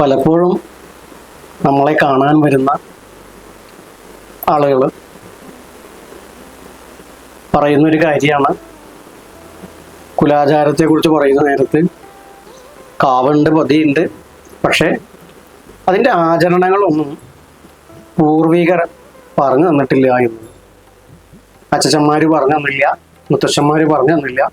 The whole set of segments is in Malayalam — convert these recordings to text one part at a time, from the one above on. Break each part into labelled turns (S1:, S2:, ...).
S1: പലപ്പോഴും നമ്മളെ കാണാൻ വരുന്ന ആളുകൾ പറയുന്നൊരു കാര്യമാണ്. കുലാചാരത്തെക്കുറിച്ച് പറയുന്ന നേരത്ത് കാവുണ്ട് പതിയുണ്ട്. പക്ഷേ അതിന്റെ ആചരണങ്ങളൊന്നും പൂർവികർ പറഞ്ഞു തന്നിട്ടില്ല എന്ന്. അച്ഛച്ചന്മാർ പറഞ്ഞു തന്നില്ല മുത്തച്ഛന്മാർ പറഞ്ഞു തന്നില്ല.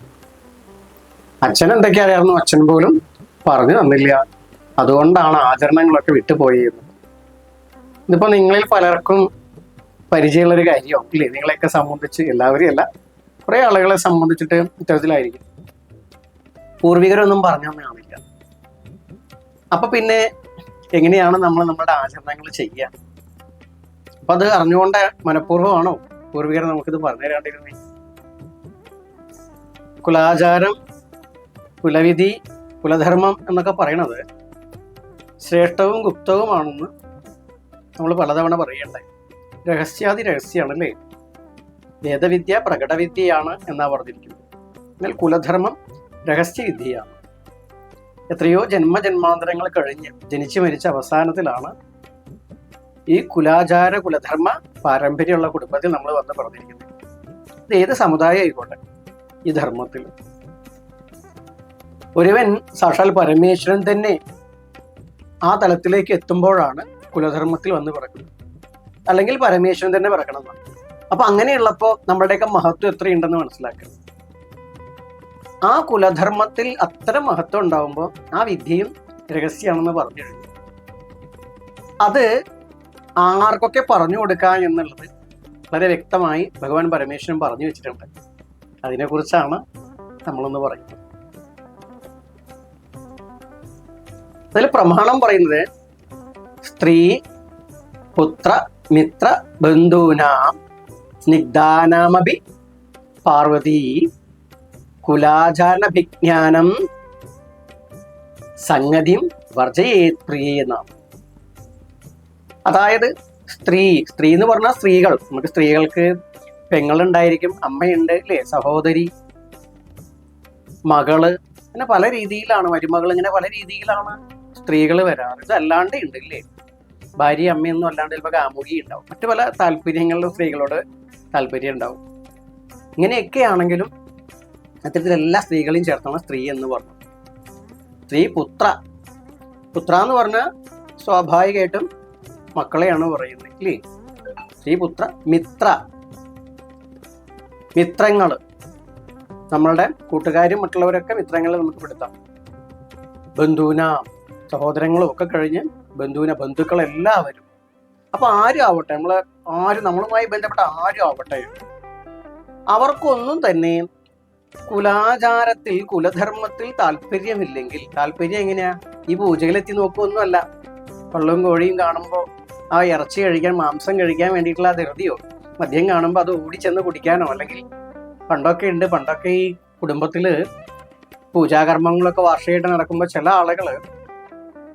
S1: അച്ഛൻ എന്തൊക്കെ അറിയാമായിരുന്നു അച്ഛൻ പോലും പറഞ്ഞു തന്നില്ല. അതുകൊണ്ടാണ് ആചരണങ്ങളൊക്കെ വിട്ടുപോയത് ഇതിപ്പോ നിങ്ങളിൽ പലർക്കും പരിചയമുള്ളൊരു കാര്യമാണ് ഇല്ലേ? നിങ്ങളെയൊക്കെ സംബന്ധിച്ച് എല്ലാവരും അല്ല കുറെ ആളുകളെ സംബന്ധിച്ചിട്ട് ഇത്തരത്തിലായിരിക്കും. പൂർവികരൊന്നും പറഞ്ഞു തന്നെ കാണില്ല. അപ്പൊ പിന്നെ എങ്ങനെയാണ് നമ്മൾ നമ്മുടെ ആചരണങ്ങൾ ചെയ്യുക? അപ്പൊ അത് അറിഞ്ഞുകൊണ്ട് മനഃപൂർവമാണോ പൂർവികർ നമുക്കിത് പറഞ്ഞു തരാണ്ടിരുന്നേ? കുലാചാരം കുലവിധി കുലധർമ്മം എന്നൊക്കെ പറയണത് ശ്രേഷ്ഠവും ഗുപ്തവുമാണെന്ന് നമ്മൾ പലതവണ പറയണ്ടേ. രഹസ്യാതി രഹസ്യമാണല്ലേ വേദവിദ്യ പ്രകടവിദ്യയാണ് എന്നാ പറഞ്ഞിരിക്കുന്നത്. എന്നാൽ കുലധർമ്മം രഹസ്യവിദ്യയാണ്. എത്രയോ ജന്മജന്മാന്തരങ്ങൾ കഴിഞ്ഞ് ജനിച്ചു മരിച്ച അവസാനത്തിലാണ് ഈ കുലാചാര കുലധർമ്മ പാരമ്പര്യമുള്ള കുടുംബത്തിൽ നമ്മൾ വന്ന് പറഞ്ഞിരിക്കുന്നത്. ഇത് ഏത് സമുദായം ആയിക്കോട്ടെ? ഈ ധർമ്മത്തിൽ. ഒരുവൻ സാക്ഷാൽ പരമേശ്വരൻ തന്നെ ആ തലത്തിലേക്ക് എത്തുമ്പോഴാണ് കുലധർമ്മത്തിൽ വന്ന് പിറക്കുന്നത്. അല്ലെങ്കിൽ പരമേശ്വരൻ തന്നെ പിറക്കണം അപ്പൊ അങ്ങനെയുള്ളപ്പോ നമ്മുടെയൊക്കെ മഹത്വം എത്രയുണ്ടെന്ന് മനസ്സിലാക്കണം ആ കുലധർമ്മത്തിൽ അത്ര മഹത്വം ഉണ്ടാവുമ്പോൾ ആ വിദ്യയും രഹസ്യമാണെന്ന് പറഞ്ഞു. അത് ആർക്കൊക്കെ പറഞ്ഞു കൊടുക്കാം എന്നുള്ളത് വളരെ വ്യക്തമായി ഭഗവാൻ പരമേശ്വരൻ പറഞ്ഞു വെച്ചിട്ടുണ്ട്. അതിനെക്കുറിച്ചാണ് നമ്മളൊന്ന് പറയുന്നത്. അതിൽ പ്രമാണം പറയുന്നത് സ്ത്രീ പുത്ര മിത്ര ബന്ധൂനാം സ്നിഗ്ധാനാമഭി പാർവതി കുലാചാരണഭിജ്ഞാനം സംഗതിയും വർജയേത് പ്രിയെന്നാണ് അതായത് സ്ത്രീ സ്ത്രീ എന്ന് പറഞ്ഞാൽ സ്ത്രീകൾ. നമുക്ക് സ്ത്രീകൾക്ക് പെങ്ങളുണ്ടായിരിക്കും അമ്മയുണ്ട് അല്ലേ സഹോദരി മകൾ അങ്ങനെ പല രീതിയിലാണ് മരുമകൾ ഇങ്ങനെ പല രീതിയിലാണ് സ്ത്രീകൾ വരാറുണ്ട് അല്ലാണ്ട് ഉണ്ട് ഇല്ലേ ഭാര്യ അമ്മയൊന്നും അല്ലാണ്ട് ചിലപ്പോൾ കാമുകി ഉണ്ടാവും മറ്റു പല താല്പര്യങ്ങളിലും സ്ത്രീകളോട് താല്പര്യം ഉണ്ടാവും ഇങ്ങനെയൊക്കെ ആണെങ്കിലും അത്തരത്തിൽ എല്ലാ സ്ത്രീകളെയും ചേർത്താണ് സ്ത്രീ എന്ന് പറഞ്ഞു സ്ത്രീ പുത്ര. പുത്ര എന്ന് പറഞ്ഞാൽ സ്വാഭാവികമായിട്ടും മക്കളെയാണ് പറയുന്നത് ഇല്ലേ? സ്ത്രീ പുത്ര മിത്ര. മിത്രങ്ങൾ നമ്മളുടെ കൂട്ടുകാരും മറ്റുള്ളവരൊക്കെ മിത്രങ്ങളെ നമുക്ക് പെടുത്താം. ബന്ധുവിന സഹോദരങ്ങളും ഒക്കെ കഴിഞ്ഞ് ബന്ധുവിനെ ബന്ധുക്കളെല്ലാവരും. അപ്പൊ ആരും ആവട്ടെ നമ്മളെ ആരും നമ്മളുമായി ബന്ധപ്പെട്ട ആരും ആവട്ടെ. അവർക്കൊന്നും തന്നെ കുലാചാരത്തിൽ കുലധർമ്മത്തിൽ താല്പര്യമില്ലെങ്കിൽ താല്പര്യം എങ്ങനെയാ? ഈ പൂജകളെത്തി നോക്കുമൊന്നുമല്ല പള്ളവും കോഴിയും കാണുമ്പോൾ ആ ഇറച്ചി കഴിക്കാൻ മാംസം കഴിക്കാൻ വേണ്ടിയിട്ടുള്ള ആ ധൃതിയോ മദ്യം കാണുമ്പോൾ അത് ചെന്ന് കുടിക്കാനോ അല്ലെങ്കിൽ പണ്ടൊക്കെ ഉണ്ട് പണ്ടൊക്കെ ഈ കുടുംബത്തിൽ പൂജാകർമ്മങ്ങളൊക്കെ വാർഷികമായിട്ട് നടക്കുമ്പോൾ ചില ആളുകൾ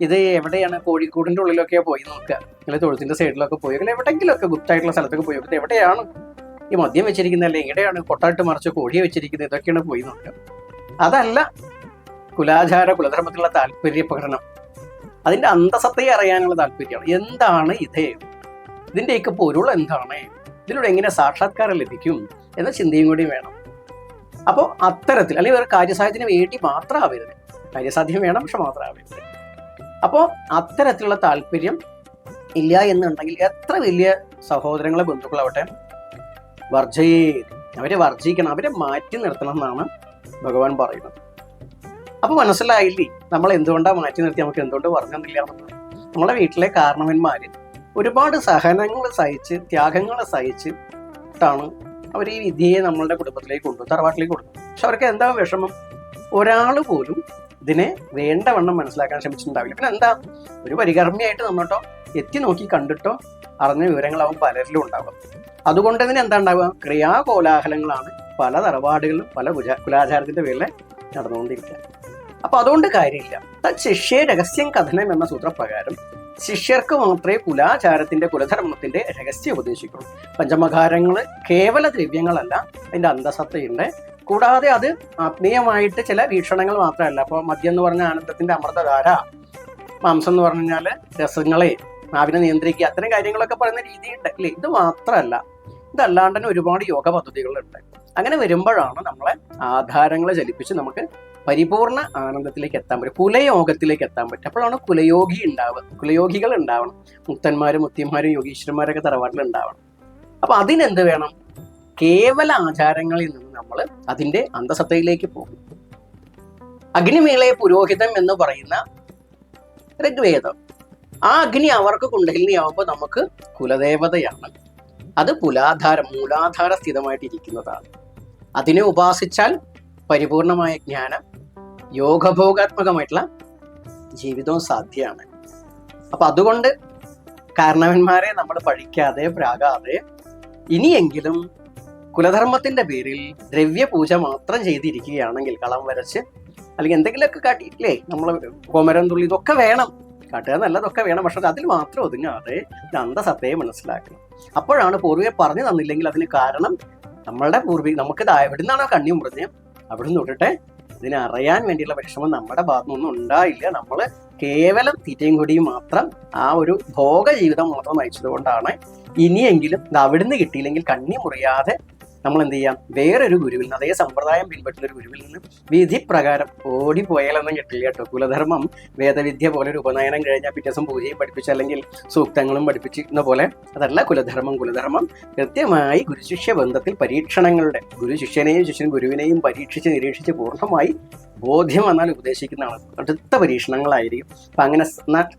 S1: ഇത് എവിടെയാണ്? കോഴിക്കോടിന്റെ ഉള്ളിലൊക്കെ പോയി നോക്കുക. അല്ലെങ്കിൽ തൊഴുത്തിന്റെ സൈഡിലൊക്കെ പോയി. അല്ലെങ്കിൽ എവിടെയെങ്കിലുമൊക്കെ ഗുപ്തായിട്ടുള്ള സ്ഥലത്തൊക്കെ പോയി നോക്കുക. എവിടെയാണ്? ഈ മദ്യം വെച്ചിരിക്കുന്നത് അല്ലെങ്കിൽ എവിടെയാണ് കൊട്ടാട്ട് മറിച്ച് കോഴിയെ വെച്ചിരിക്കുന്നത്. ഇതൊക്കെയാണ് പോയി നോക്കുക. അതല്ല കുലാചാര കുലധർമ്മത്തിലുള്ള താല്പര്യ പ്രകടനം. അതിന്റെ അന്തസത്തയെ അറിയാനുള്ള താല്പര്യമാണ്. എന്താണ് ഇത്? ഇതിന്റെയൊക്കെ പൊരുൾ എന്താണ്? ഇതിലൂടെ എങ്ങനെ സാക്ഷാത്കാരം ലഭിക്കും എന്ന ചിന്തയും കൂടി വേണം. അപ്പോൾ അത്തരത്തിൽ അല്ലെങ്കിൽ ഒരു കാര്യസാധ്യത്തിന് വേണ്ടി മാത്രം ആവരുത്. കാര്യസാധ്യം വേണം പക്ഷെ മാത്രമാവരുത് അപ്പോൾ അത്തരത്തിലുള്ള താല്പര്യം ഇല്ല എന്നുണ്ടെങ്കിൽ എത്ര വലിയ സഹോദരങ്ങളെ ബന്ധുക്കളാവട്ടെ വർജയേ അവരെ വർജിക്കണം അവരെ മാറ്റി നിർത്തണം എന്നാണ് ഭഗവാൻ പറയുന്നത്. അപ്പൊ മനസ്സിലായില്ലേ നമ്മൾ എന്തുകൊണ്ടാണ് മാറ്റി നിർത്തി നമുക്ക് എന്തുകൊണ്ട് പറഞ്ഞില്ല എന്നുള്ളത്? നമ്മളെ വീട്ടിലെ കാരണവന്മാര് ഒരുപാട് സഹനങ്ങൾ സഹിച്ച് ത്യാഗങ്ങൾ സഹിച്ചിട്ടാണ് അവർ ഈ വിധിയെ നമ്മളുടെ കുടുംബത്തിലേക്ക് കൊണ്ടു തറവാട്ടിലേക്ക് കൊടുത്തു പക്ഷെ അവർക്ക് എന്താ വിഷമം? ഒരാൾ പോലും ഇതിനെ വേണ്ടവണ്ണം മനസ്സിലാക്കാൻ ശ്രമിച്ചിട്ടുണ്ടാവില്ല. പിന്നെ എന്താ? ഒരു പരികർമ്മിയായിട്ട് നമ്മട്ടോ എത്തി നോക്കി കണ്ടിട്ടോ അറിഞ്ഞ വിവരങ്ങളാവും പലരിലും ഉണ്ടാവുക. അതുകൊണ്ട് തന്നെ എന്താ ഉണ്ടാവുക? ക്രിയാകോലാഹലങ്ങളാണ് പല തറവാടുകളിലും പല കുജ കുലാചാരത്തിന്റെ പേരിൽ നടന്നുകൊണ്ടിരിക്കുക. അപ്പൊ അതുകൊണ്ട് കാര്യമില്ല. ശിഷ്യ രഹസ്യം കഥനം എന്ന സൂത്രപ്രകാരം ശിഷ്യർക്ക് മാത്രമേ കുലാചാരത്തിന്റെ കുലധർമ്മത്തിന്റെ രഹസ്യം ഉപദേശിക്കുള്ളൂ. പഞ്ചമകാരങ്ങൾ കേവല ദ്രവ്യങ്ങളല്ല അതിന്റെ അന്തസത്തയുണ്ട്. കൂടാതെ അത് ആത്മീയമായിട്ട് ചില വീക്ഷണങ്ങൾ മാത്രമല്ല. അപ്പോൾ മദ്യം എന്ന് പറഞ്ഞ ആനന്ദത്തിന്റെ അമൃതധാര മാംസം എന്ന് പറഞ്ഞു കഴിഞ്ഞാൽ രസങ്ങളെ നാവിനെ നിയന്ത്രിക്കുക അത്തരം കാര്യങ്ങളൊക്കെ പറയുന്ന രീതിയുണ്ട്. അല്ലേ? ഇത് മാത്രമല്ല. ഇതല്ലാണ്ട് തന്നെ ഒരുപാട് യോഗ പദ്ധതികളുണ്ട്. അങ്ങനെ വരുമ്പോഴാണ് നമ്മളെ ആധാരങ്ങളെ ചലിപ്പിച്ച് നമുക്ക് പരിപൂർണ ആനന്ദത്തിലേക്ക് എത്താൻ പറ്റും. കുലയോഗത്തിലേക്ക് എത്താൻ പറ്റും. അപ്പോഴാണ് കുലയോഗി ഉണ്ടാവുക. കുലയോഗികൾ ഉണ്ടാവണം. മുത്തന്മാരും മുത്തിയന്മാരും യോഗീശ്വരന്മാരൊക്കെ തറവാട്ടിൽ ഉണ്ടാവണം. അപ്പൊ അതിനെന്ത് വേണം? കേവല ആചാരങ്ങളിൽ നിന്ന് നമ്മൾ അതിന്റെ അന്തസത്തയിലേക്ക് പോകും അഗ്നിമേളയ പുരോഹിതം എന്ന് പറയുന്ന ഋഗ്വേദം. ആ അഗ്നി അവർക്ക് കുണ്ടലിനിയാവുമ്പോൾ നമുക്ക് കുലദേവതയാണ്. അത് പുലാധാരം മൂലാധാര സ്ഥിതമായിട്ടിരിക്കുന്നതാണ്. അതിനെ ഉപാസിച്ചാൽ പരിപൂർണമായ ജ്ഞാനം യോഗഭോഗാത്മകമായിട്ടുള്ള ജീവിതവും സാധ്യമാണ്. അപ്പൊ അതുകൊണ്ട് കാരണവന്മാരെ നമ്മൾ പഴിക്കാതെ പ്രാകാതെ ഇനിയെങ്കിലും കുലധർമ്മത്തിന്റെ പേരിൽ ദ്രവ്യപൂജ മാത്രം ചെയ്തിരിക്കുകയാണെങ്കിൽ കളം വരച്ച് അല്ലെങ്കിൽ എന്തെങ്കിലുമൊക്കെ കാട്ടിയില്ലേ നമ്മൾ കോമരം തുള്ളി ഇതൊക്കെ വേണം. കാട്ടുക നല്ലതൊക്കെ വേണം. പക്ഷെ അതിൽ മാത്രം ഒതുങ്ങാതെ അന്ധസത്തയെ മനസ്സിലാക്കണം അപ്പോഴാണ് പൂർവികർ പറഞ്ഞു തന്നില്ലെങ്കിൽ അതിന് കാരണം നമ്മളുടെ പൂർവിക നമുക്ക് എവിടുന്നാണോ കണ്ണി മുറിഞ്ഞ് അവിടുന്ന് തൊട്ടിട്ട് ഇതിനെ അറിയാൻ വേണ്ടിയുള്ള വിഷമം നമ്മുടെ ഭാഗത്തുനിന്നൊന്നും ഉണ്ടായില്ല. നമ്മൾ കേവലം തീറ്റയും കൂടിയും മാത്രം ആ ഒരു ഭോഗ ജീവിതം മാത്രം നയിച്ചതുകൊണ്ടാണ് ഇനിയെങ്കിലും അവിടുന്ന് കിട്ടിയില്ലെങ്കിൽ കണ്ണി മുറിയാതെ നമ്മൾ എന്ത് ചെയ്യാം വേറൊരു ഗുരുവിൽ നിന്ന് അതേ സമ്പ്രദായം പിൻപറ്റുന്ന ഒരു ഗുരുവിൽ നിന്ന് വിധി പ്രകാരം ഓടിപ്പോയാലൊന്നും കിട്ടില്ല കേട്ടോ. കുലധർമ്മം വേദവിദ്യ പോലെ ഒരു ഉപനയനം കഴിഞ്ഞാൽ പിറ്റേ ദിവസം പൂജയും പഠിപ്പിച്ച് അല്ലെങ്കിൽ സൂക്തങ്ങളും പഠിപ്പിച്ചിരുന്ന പോലെ അതല്ല കുലധർമ്മം. കുലധർമ്മം കൃത്യമായി ഗുരുശിഷ്യ ബന്ധത്തിൽ പരീക്ഷണങ്ങളുടെ ഗുരു ശിഷ്യനെയും ശിഷ്യൻ ഗുരുവിനെയും പരീക്ഷിച്ച് നിരീക്ഷിച്ച് പൂർണമായി ബോധ്യം വന്നാൽ ഉപദേശിക്കുന്നതാണ് അടുത്ത പരീക്ഷണങ്ങളായിരിക്കും. അപ്പം അങ്ങനെ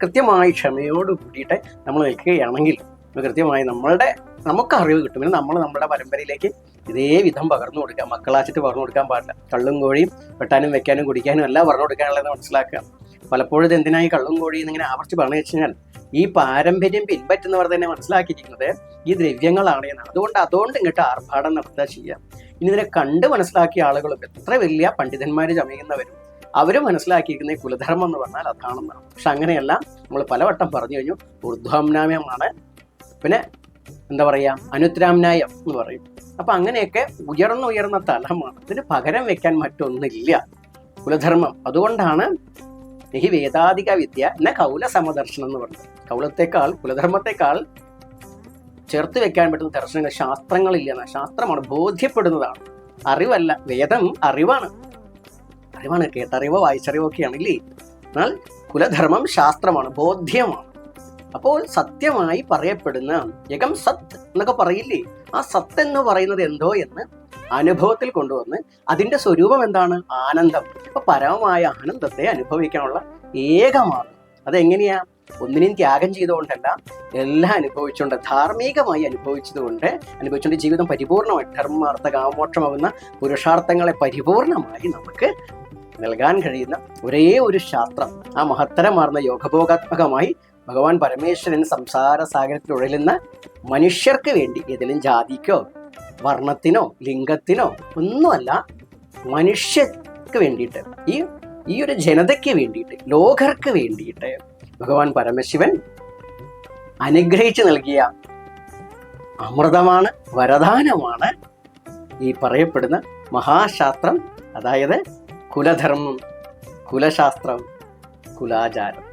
S1: കൃത്യമായി ക്ഷമയോട് കൂടിയിട്ട് നമ്മൾ നിൽക്കുകയാണെങ്കിൽ കൃത്യമായി നമ്മളുടെ നമുക്ക് അറിവ് കിട്ടും. പിന്നെ നമ്മൾ നമ്മുടെ പരമ്പരയിലേക്ക് ഇതേ വിധം പകർന്നു കൊടുക്കുക. മക്കളാച്ചിട്ട് പകർന്നു കൊടുക്കാൻ പാടില്ല. കള്ളും കോഴിയും വെട്ടാനും വെക്കാനും കുടിക്കാനും എല്ലാം പറഞ്ഞു കൊടുക്കാനുള്ളത് മനസ്സിലാക്കുക. പലപ്പോഴും ഇത് എന്തിനായി കള്ളും കോഴിയും എന്നിങ്ങനെ ആവർത്തിച്ച് പറഞ്ഞു വെച്ച് കഴിഞ്ഞാൽ ഈ പാരമ്പര്യം പിൻപറ്റുന്നവർ തന്നെ മനസ്സിലാക്കിയിരിക്കുന്നത് ഈ ദ്രവ്യങ്ങളാണ് എന്നാണ്. അതുകൊണ്ട് അതുകൊണ്ട് ഇങ്ങോട്ട് ആർഭാടം നടത്തുക ചെയ്യാം. ഇനി ഇതിനെ കണ്ട് മനസ്സിലാക്കിയ ആളുകളും എത്ര വലിയ പണ്ഡിതന്മാർ ചമയുന്നവരും അവരും മനസ്സിലാക്കിയിരിക്കുന്ന കുലധർമ്മം എന്ന് പറഞ്ഞാൽ അതാണെന്നാണ്. പക്ഷെ അങ്ങനെയല്ല നമ്മൾ പലവട്ടം പറഞ്ഞു കഴിഞ്ഞു ഊർധ്വാംനാമ്യമാണ് പിന്നെ എന്താ പറയുക അനുത്രാംനായം എന്ന് പറയും. അപ്പം അങ്ങനെയൊക്കെ ഉയർന്ന ഉയർന്ന തലമാണ് ഇതിന് പകരം വെക്കാൻ മറ്റൊന്നില്ല. കുലധർമ്മം. അതുകൊണ്ടാണ് ഈ വേദാധിക വിദ്യ എന്ന കൗല സമദർശനം എന്ന് പറഞ്ഞത്. കൗലത്തെക്കാൾ കുലധർമ്മത്തെക്കാൾ ചേർത്ത് വെക്കാൻ പറ്റുന്ന ദർശനങ്ങൾ ശാസ്ത്രങ്ങളില്ല എന്നാ. ശാസ്ത്രമാണ് ബോധ്യപ്പെടുന്നതാണ്. അറിവല്ല. വേദം അറിവാണ്. അറിവാണ് കേട്ടറിവോ വായിച്ചറിവോ ഒക്കെയാണ് ഇല്ലേ എന്നാൽ കുലധർമ്മം ശാസ്ത്രമാണ് ബോധ്യമാണ്. അപ്പോൾ സത്യമായി പറയപ്പെടുന്ന യകം സത് എന്നൊക്കെ പറയില്ലേ? ആ സത്ത് എന്ന് പറയുന്നത് എന്തോ എന്ന് അനുഭവത്തിൽ കൊണ്ടുവന്ന് അതിന്റെ സ്വരൂപം എന്താണ്? ആനന്ദം. അപ്പൊ പരമമായ ആനന്ദത്തെ അനുഭവിക്കാനുള്ള ഏകമാർഗം. അതെങ്ങനെയാ? ഒന്നിനെയും ത്യാഗം ചെയ്തുകൊണ്ടല്ല എല്ലാം അനുഭവിച്ചുകൊണ്ട് ധാർമ്മികമായി അനുഭവിച്ചതുകൊണ്ട് അനുഭവിച്ചുകൊണ്ട് ജീവിതം പരിപൂർണമായി ധർമ്മാർത്ഥ കാമോക്ഷമാകുന്ന പുരുഷാർത്ഥങ്ങളെ പരിപൂർണമായി നമുക്ക് നൽകാൻ കഴിയുന്ന ഒരേ ഒരു ശാസ്ത്രം. ആ മഹത്തരമാർന്ന യോഗഭോഗാത്മകമായി ഭഗവാൻ പരമേശ്വരൻ സംസാര സാഗരത്തിൽ ഉഴലുന്ന മനുഷ്യർക്ക് വേണ്ടി ഏതെങ്കിലും ജാതിക്കോ വർണത്തിനോ ലിംഗത്തിനോ ഒന്നുമല്ല മനുഷ്യർക്ക് വേണ്ടിയിട്ട് ഈ ഈ ഒരു ജനതയ്ക്ക് വേണ്ടിയിട്ട് ലോകർക്ക് വേണ്ടിയിട്ട് ഭഗവാൻ പരമശിവൻ അനുഗ്രഹിച്ചു നൽകിയ അമൃതമാണ് വരദാനമാണ് ഈ പറയപ്പെടുന്ന മഹാശാസ്ത്രം. അതായത് കുലധർമ്മം കുലശാസ്ത്രം കുലാചാരം.